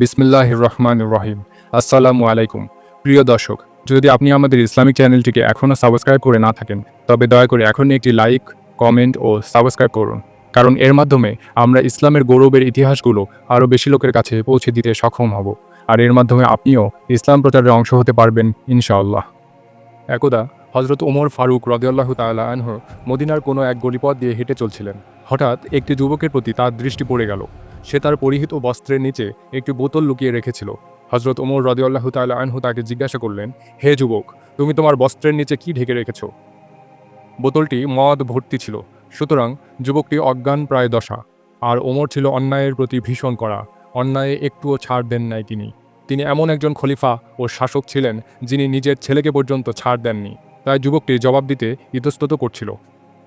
বিসমিল্লাহ রহমান রহিম আসসালামু আলাইকুম প্রিয় দর্শক, যদি আপনি আমাদের ইসলামিক চ্যানেলটিকে এখনও সাবস্ক্রাইব করে না থাকেন, তবে দয়া করে এখনই একটি লাইক, কমেন্ট ও সাবস্ক্রাইব করুন। কারণ এর মাধ্যমে আমরা ইসলামের গৌরবের ইতিহাসগুলো আরও বেশি লোকের কাছে পৌঁছে দিতে সক্ষম হব। আর এর মাধ্যমে আপনিও ইসলাম প্রচারের অংশ হতে পারবেন, ইনশাআল্লাহ। একদা হজরত ওমর ফারুক রদিয়াল্লাহ তাল্লাহ আনহ মদিনার কোনো এক গলিপথ দিয়ে হেঁটে চলছিলেন। হঠাৎ একটি যুবকের প্রতি তার দৃষ্টি পড়ে গেল। সে তার পরিহিত বস্ত্রের নিচে একটি বোতল লুকিয়ে রেখেছিল। হজরত ওমর রদিয়াল্লাহ তাল্লাহ আনহু তাকে জিজ্ঞাসা করলেন, হে যুবক, তুমি তোমার বস্ত্রের নিচে কি ঢেকে রেখেছ? বোতলটি মদ ভর্তি ছিল, সুতরাং যুবকটি অজ্ঞান প্রায় দশা। আর ওমর ছিল অন্যায়ের প্রতি ভীষণ করা অন্যায়ে একটুও ছাড় দেন নাই তিনি। তিনি এমন একজন খলিফা ও শাসক ছিলেন যিনি নিজের ছেলেকে পর্যন্ত ছাড় দেননি। তাই যুবকটি জবাব দিতে ইতস্তত করছিল।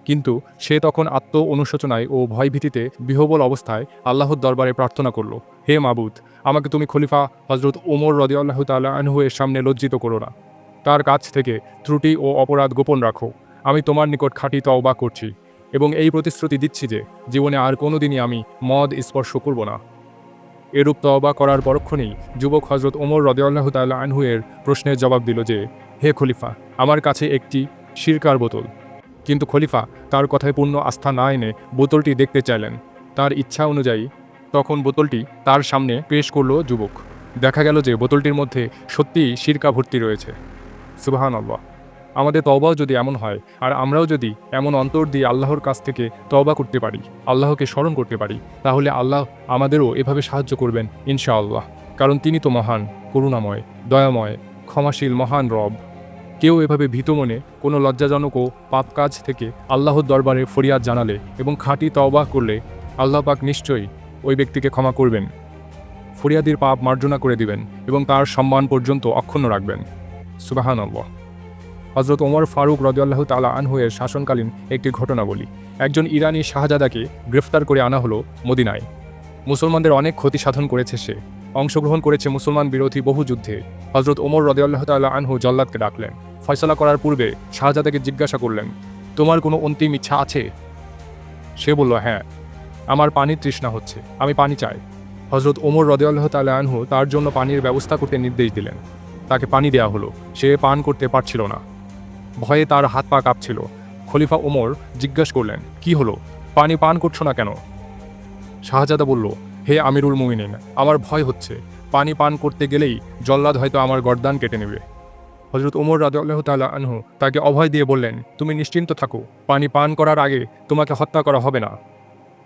কিন্তু সে তখন আত্ম অনুশোচনায় ও ভয়ভীতিতে বিহবল অবস্থায় আল্লাহর দরবারে প্রার্থনা করল, হে মাবুদ, আমাকে তুমি খলিফা হজরত ওমর রদিয়াল্লাহ তাল্লাহ আনহুয়ের সামনে লজ্জিত করো না। তার কাছ থেকে ত্রুটি ও অপরাধ গোপন রাখো। আমি তোমার নিকট খাঁটি তওবা করছি এবং এই প্রতিশ্রুতি দিচ্ছি যে জীবনে আর কোনোদিনই আমি মদ স্পর্শ করব না। এরূপ তওবা করার পরক্ষণেই যুবক হজরত ওমর রদিয়াল্লাহ তাল্লাহ আনহুয়ের প্রশ্নের জবাব দিল যে, হে খলিফা, আমার কাছে একটি শিরকার বোতল। কিন্তু খলিফা তার কথায় পূর্ণ আস্থা না এনে বোতলটি দেখতে চাইলেন। তার ইচ্ছা অনুযায়ী তখন বোতলটি তার সামনে পেশ করল যুবক। দেখা গেল যে বোতলটির মধ্যে সত্যিই সিরকা ভর্তি রয়েছে। সুবাহান আল্লাহ আমাদের তওবাও যদি এমন হয়, আর আমরাও যদি এমন অন্তর দিয়ে আল্লাহর কাছ থেকে তওবা করতে পারি, আল্লাহকে স্মরণ করতে পারি, তাহলে আল্লাহ আমাদেরও এভাবে সাহায্য করবেন ইনশাআল্লাহ। কারণ তিনি তো মহান, করুণাময়, দয়াময়, ক্ষমাশীল, মহান রব। কেউ এভাবে ভীত মনে কোনো লজ্জাজনক ও পাপ কাজ থেকে আল্লাহর দরবারে ফরিয়াদ জানালে এবং খাঁটি তওবা করলে আল্লাহ পাক নিশ্চয়ই ওই ব্যক্তিকে ক্ষমা করবেন। ফরিয়াদির পাপ মার্জনা করে দিবেন এবং তার সম্মান পর্যন্ত অক্ষুণ্ণ রাখবেন। সুবাহান আল্লাহ হজরত ওমর ফারুক রদিয়াল্লাহ তালা আনহুয়ের শাসনকালীন একটি ঘটনা বলি একজন ইরানি শাহজাদাকে গ্রেফতার করে আনা হলো মদিনায়। মুসলমানদের অনেক ক্ষতি সাধন করেছে সে। অংশগ্রহণ করেছে মুসলমান বিরোধী বহু যুদ্ধে। হজরত ওমর রদিয়াল্লাহ তাল্লাহ আনহু জল্লাদকে ডাকলেন। ফয়সলা করার পূর্বে শাহজাদাকে জিজ্ঞাসা করলেন, তোমার কোনো অন্তিম ইচ্ছা আছে? সে বলল হ্যাঁ আমার পানির তৃষ্ণা হচ্ছে, আমি পানি চাই। হজরত ওমর রদিয়াল্লাহ তাল্লাহ আনহু তার জন্য পানির ব্যবস্থা করতে নির্দেশ দিলেন। তাকে পানি দেয়া হলো, সে পান করতে পারছিল না। ভয়ে তার হাত পা কাঁপছিল। খলিফা ওমর জিজ্ঞাসা করলেন, কি হলো? পানি পান করছ না কেন? শাহজাদা বলল, হে আমিরুল মুমিনিন, আমার ভয় হচ্ছে। পানি পান করতে গেলেই জল্লাদ হয়তো আমার গর্দান কেটে নেবে। হজরত ওমর রাজু তাল্লাহ আনহু তাকে অভয় দিয়ে বললেন, তুমি নিশ্চিন্ত থাকো, পানি পান করার আগে তোমাকে হত্যা করা হবে না।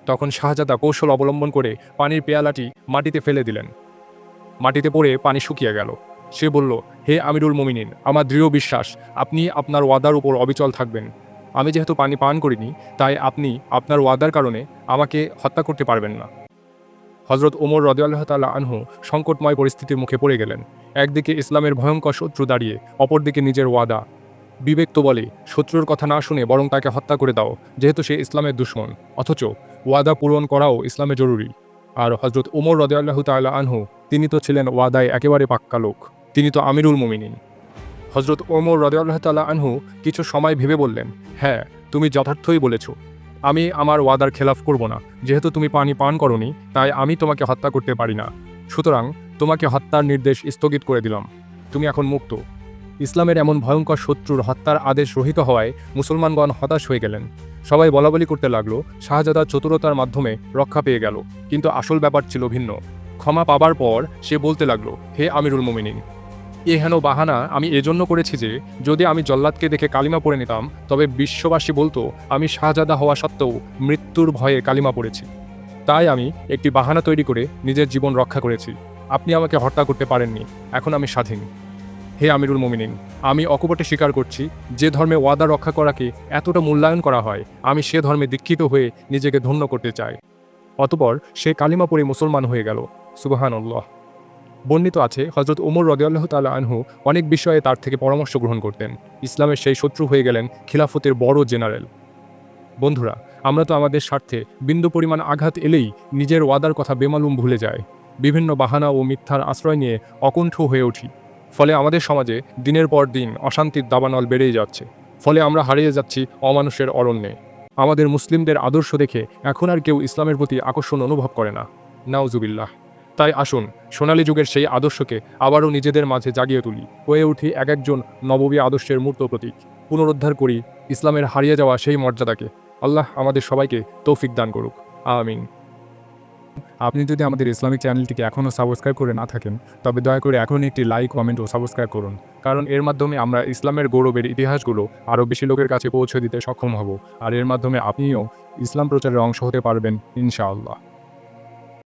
তখন শাহজাদা কৌশল অবলম্বন করে পানির পেয়ালাটি মাটিতে ফেলে দিলেন। মাটিতে পড়ে পানি শুকিয়ে গেল। সে বলল, হে আমিরুল মমিনিন, আমার দৃঢ় বিশ্বাস, আপনি আপনার ওয়াদার উপর অবিচল থাকবেন। আমি যেহেতু পানি পান করিনি, তাই আপনি আপনার ওয়াদার কারণে আমাকে হত্যা করতে পারবেন না। হজরত ওমর রদিয়াল্লাহ তাল্লাহ আনহু সংকটময় পরিস্থিতির মুখে পড়ে গেলেন। একদিকে ইসলামের ভয়ঙ্কর শত্রু দাঁড়িয়ে, অপরদিকে নিজের ওয়াদা। বিবেক তো বলে, শত্রুর কথা না শুনে বরং তাকে হত্যা করে দাও, যেহেতু সে ইসলামের দুশ্মন। অথচ ওয়াদা পূরণ করাও ইসলামে জরুরি। আর হজরত ওমর রদিয়াল্লাহ তাল্লাহ আনহু, তিনি তো ছিলেন ওয়াদায় একেবারে পাক্কা লোক। তিনি তো আমিরুল মুমিনিন। হজরত ওমর রদিয়াল্লাহ তাল্লাহ আনহু কিছু সময় ভেবে বললেন হ্যাঁ তুমি যথার্থই বলেছ। আমি আমার ওয়াদার খেলাফ করব না। যেহেতু তুমি পানি পান করনি, তাই আমি তোমাকে হত্যা করতে পারি না। সুতরাং তোমাকে হত্যার নির্দেশ স্থগিত করে দিলাম। তুমি এখন মুক্ত। ইসলামের এমন ভয়ঙ্কর শত্রুর হত্যার আদেশ রহিত হওয়ায় মুসলমানগণ হতাশ হয়ে গেলেন। সবাই বলাবলি করতে লাগল, শাহজাদা চতুরতার মাধ্যমে রক্ষা পেয়ে গেল। কিন্তু আসল ব্যাপার ছিল ভিন্ন। ক্ষমা পাবার পর সে বলতে লাগল, হে আমিরুল মোমিনিন এ হেন বাহানা আমি এজন্য করেছি যে, যদি আমি জল্লাদকে দেখে কালিমা পড়ে নিতাম, তবে বিশ্ববাসী বলতো, আমি শাহজাদা হওয়া সত্ত্বেও মৃত্যুর ভয়ে কালিমা পড়েছি। তাই আমি একটি বাহানা তৈরি করে নিজের জীবন রক্ষা করেছি। আপনি আমাকে হত্যা করতে পারেননি, এখন আমি স্বাধীন। হে আমিরুল মোমিনিন, আমি অকপটে স্বীকার করছি, যে ধর্মে ওয়াদা রক্ষা করাকে এতটা মূল্যায়ন করা হয়, আমি সে ধর্মে দীক্ষিত হয়ে নিজেকে ধন্য করতে চাই। অতপর সে কালিমা পড়ে মুসলমান হয়ে গেল। সুবাহান আল্লাহ বর্ণিত আছে হজরত ওমর রদিয়াল্লাহ তাল্লাহ আনহু অনেক বিষয়ে তার থেকে পরামর্শ গ্রহণ করতেন। ইসলামের সেই শত্রু হয়ে গেলেন খিলাফতের বড় জেনারেল। বন্ধুরা, আমরা তো আমাদের স্বার্থে বিন্দু পরিমাণ আঘাত এলেই নিজের ওয়াদার কথা বেমালুম ভুলে যায় বিভিন্ন বাহানা ও মিথ্যার আশ্রয় নিয়ে অকুণ্ঠ হয়ে উঠি। ফলে আমাদের সমাজে দিনের পর দিন অশান্তির দাবানল বেড়েই যাচ্ছে। ফলে আমরা হারিয়ে যাচ্ছি অমানুষের অরণ্যে। আমাদের মুসলিমদের আদর্শ দেখে এখন আর কেউ ইসলামের প্রতি আকর্ষণ অনুভব করে না। নাউজুবিল্লাহ। তাই আসুন, সোনালী যুগের সেই আদর্শকে আবারও নিজেদের মাঝে জাগিয়ে তুলি। হয়ে উঠি এক একজন নববী আদর্শের মূর্ত প্রতীক। পুনরুদ্ধার করি ইসলামের হারিয়ে যাওয়া সেই মর্যাদাকে। আল্লাহ আমাদের সবাইকে তৌফিক দান করুক। আমিন। আপনি যদি আমাদের ইসলামিক চ্যানেলটিকে এখনও সাবস্ক্রাইব করে না থাকেন, তবে দয়া করে এখনই একটি লাইক, কমেন্ট ও সাবস্ক্রাইব করুন। কারণ এর মাধ্যমে আমরা ইসলামের গৌরবের ইতিহাসগুলো আরও বেশি লোকের কাছে পৌঁছে দিতে সক্ষম হব। আর এর মাধ্যমে আপনিও ইসলাম প্রচারের অংশ হতে পারবেন, ইনশাআল্লাহ।